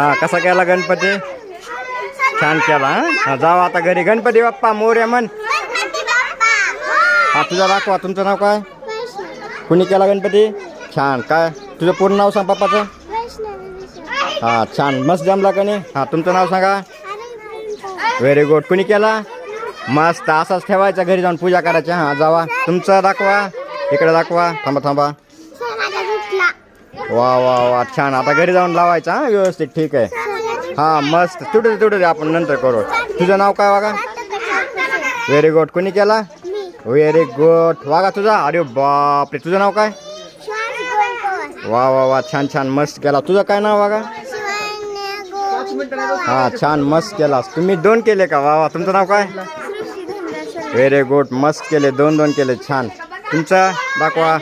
हा कसा केला गणपती? छान केला हा? जावा जाऊ आता घरी. गणपती बाप्पा मोर्या म्हण. हा तुझा दाखवा तुमचं नाव काय? कुणी केला गणपती? छान काय? तुझं पूर्ण नाव सांग पप्पाचं हा छान मस्त जमला का नाही? हा तुमचं नाव सांगा. व्हेरी गुड कुणी केला? मस्त असाच ठेवायचा घरी जाऊन पूजा करायची. हा जावा. तुमचं दाखवा. इकडे दाखवा. थांबा थांबा. वा वा वा छान. आता घरी जाऊन लावायचा हा? व्यवस्थित ठीक आहे. हा मस्त. तुटू दे तुटू दे आपण नंतर करू. तुझं नाव काय वागा व्हेरी गुड कोणी केला? व्हेरी गुड वागा तुझा? अरे बापरे तुझं नाव काय? वा वा वा छान छान मस्त केला. तुझं काय नाव वागा हा छान मस्त केलास तुम्ही दोन केले का? वा वा तुमचं नाव काय? व्हेरी गुड मस्त केले दोन दोन केले छान. तुमचं? दाखवा.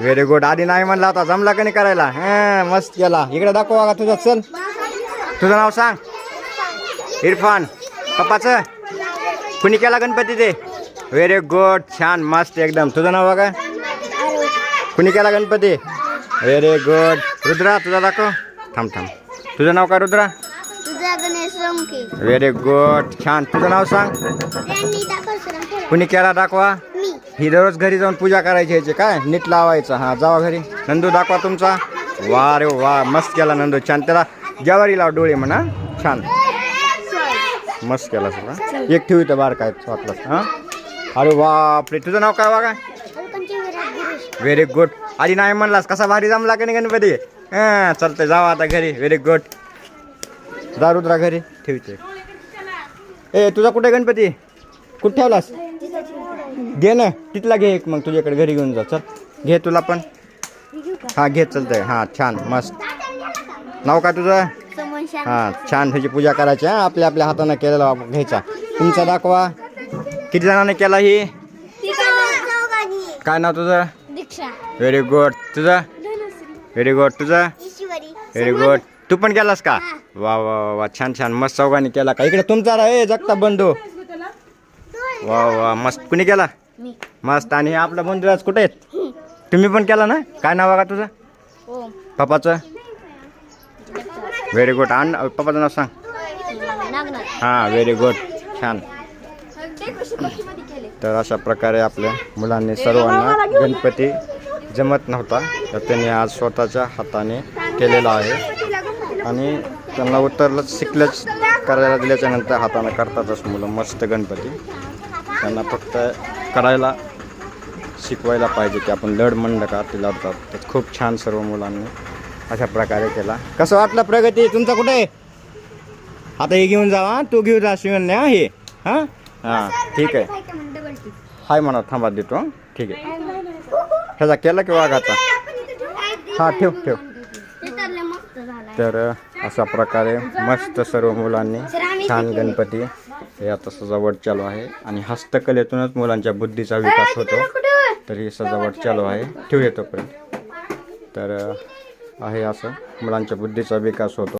व्हेरी गुड आधी नाही म्हणला होता जमला का नाही करायला? हा मस्त केला. इकडे दाखवा का तुझं? चल. तुझं नाव सांग. इरफान. पप्पाचं? कुणी केला गणपती ते? व्हेरी गुड छान मस्त एकदम. तुझं नाव बघा. कुणी केला गणपती? व्हेरी गुड रुद्रा तुझा दाखव. थांब थांब. तुझं नाव काय रुद्रा? व्हेरी गुड छान. तुझं नाव सांग. कुणी केला दाखवा? ही दररोज घरी जाऊन पूजा करायची याची. काय? नीट लावायचं. हा जावा घरी. नंदू दाखवा तुमचा. वा रे वा मस्त केला नंदू. छान. त्याला जवारी लाव डोळे म्हणा छान. मस्त केला सगळा. एक ठेवू तर बार काय वाटलं हां? अरे बापरे तुझं नाव काय बघा व्हेरी गुड आधी नाही म्हणलास कसा भारी जमला का नाही गणपती? हां चालतंय जावा आता घरी. व्हेरी गुड जा रुद्रा घरी. ठेवते ए तुझा कुठे गणपती? कुठे ठेवलास? घे ना तिथला घे एक मग तुझ्याकडे घरी घेऊन जा चल. घे तुला पण. हां घे चालतंय हां छान मस्त. नाव काय तुझं? हां छान ह्याची पूजा करायची हां आपल्या आपल्या हाताने केलेला घ्यायचा. तुमचा दाखवा. किती जणांनी केला ही? काय नाव तुझं? व्हेरी गुड तुझं? व्हेरी गुड तुझं? व्हेरी गुड तू पण केलास का? वा वा वा छान छान. मस्त चौघांनी केला का? इकडे तुमचा रा ए जगता बंधू. वा वा मस्त. कुणी केला? मस्त. आणि आपला बंधुराज कुठे आहेत? तुम्ही पण केला ना? काय नाव आहे का तुझं? पप्पाचं? व्हेरी गुड आण पप्पाचं नाव सांग. हां व्हेरी गुड छान. तर अशा प्रकारे आपल्या मुलांनी सर्वांना गणपती जमत नव्हता. तर त्यांनी आज स्वतःच्या हाताने केलेला आहे. आणि त्यांना उतरलंच शिकलंच करायला दिल्याच्या नंतर हाताने करतातच मुलं. मस्त गणपती. त्यांना फक्त करायला शिकवायला पाहिजे की आपण लढ म्हणलं का ते लढतात. तर खूप छान सर्व मुलांनी अशा प्रकारे केला. कसं वाटलं प्रगती? तुमचा कुठे? आहे आता हे घेऊन जा तू घेऊन जा शिवण हा? हे? हां? हां ठीक आहे. हाय म्हणा थांबा देतो हां? ठीक आहे. ह्याचा केला की वाघाचा हां ठेव ठेव. तर अशा प्रकारे मस्त सर्व मुलांनी छान गणपती हे आता सजावट चालू आहे. आणि हस्तकलेतूनच मुलांच्या बुद्धीचा विकास होतो. तर ही सजावट चालू आहे. ठेवूया तोपर्यंत. तर आहे असं. मुलांच्या बुद्धीचा विकास होतो.